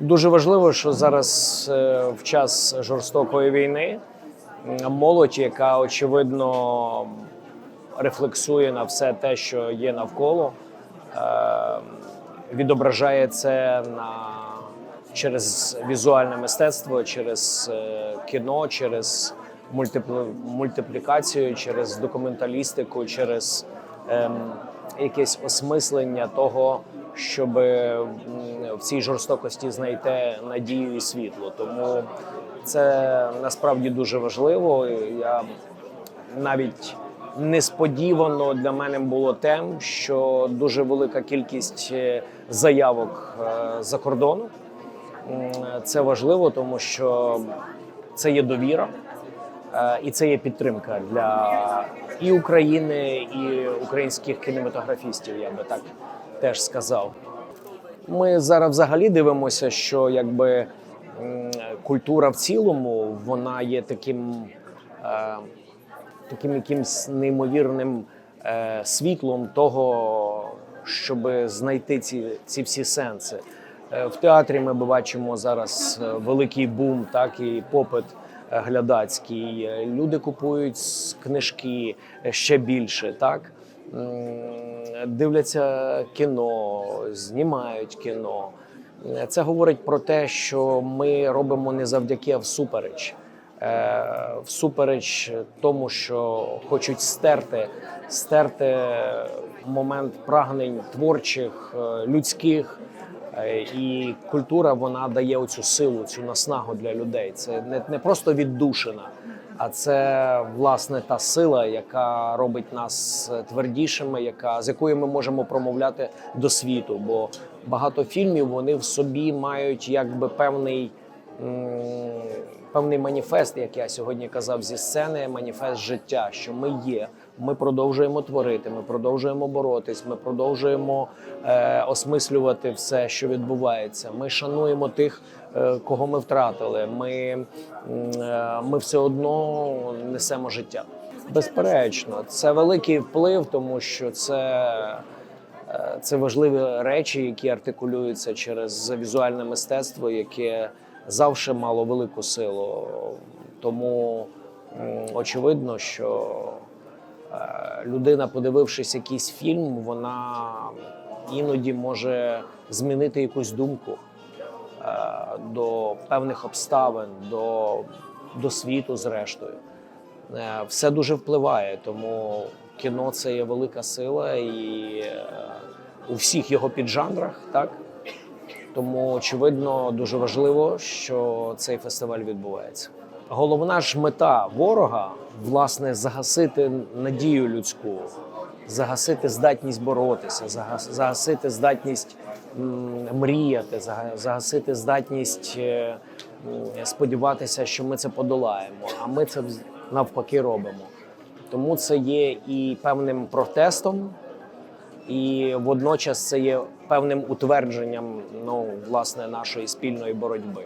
Дуже важливо, що зараз е, в час жорстокої війни молодь, яка очевидно рефлексує на все те, що є навколо, е, відображає це на через візуальне мистецтво, через е, кіно, через мультиплікацію, через документалістику, через ем, якесь осмислення того, щоб в цій жорстокості знайти надію і світло. Тому це насправді дуже важливо. Я навіть несподівано для мене було тем, що дуже велика кількість е, заявок е, за кордону. Це важливо, тому що це є довіра е, і це є підтримка для і України, і українських кінематографістів. Я би так теж сказав. Ми зараз взагалі дивимося, що якби культура в цілому вона є таким, е, таким якимсь неймовірним е, світлом того, щоб знайти ці, ці всі сенси. Е, В театрі ми бачимо зараз е, великий бум, так і попит е, глядацький. Люди купують книжки ще більше, так дивляться кіно, знімають кіно. Це говорить про те, що ми робимо не завдяки, а всупереч. Е, Всупереч тому, що хочуть стерти, стерти момент прагнень творчих, е, людських. Е, І культура вона дає оцю силу, цю наснагу для людей. Це не просто віддушина, а це власне та сила, яка робить нас твердішими, яка з якою ми можемо промовляти до світу. Бо багато фільмів вони в собі мають якби певний. Певний маніфест, як я сьогодні казав зі сцени, маніфест життя, що ми є. Ми продовжуємо творити, ми продовжуємо боротись, ми продовжуємо е, осмислювати все, що відбувається. Ми шануємо тих, е, кого ми втратили. Ми, е, ми все одно несемо життя. Безперечно, це великий вплив, тому що це. Е, Це важливі речі, які артикулюються через візуальне мистецтво, яке завжди мало велику силу. Тому очевидно, що людина, подивившись якийсь фільм, вона іноді може змінити якусь думку е, до певних обставин, до, до світу, зрештою. Е, Все дуже впливає, тому кіно це є велика сила і е, у всіх його піджанрах, так? Тому, очевидно, дуже важливо, що цей фестиваль відбувається. Головна ж мета ворога власне загасити надію людську, загасити здатність боротися, загас- загасити здатність мріяти, зага- загасити здатність е, сподіватися, що ми це подолаємо. А ми це навпаки робимо. Тому це є і певним протестом, і водночас це є певним утвердженням ну, власне, нашої спільної боротьби.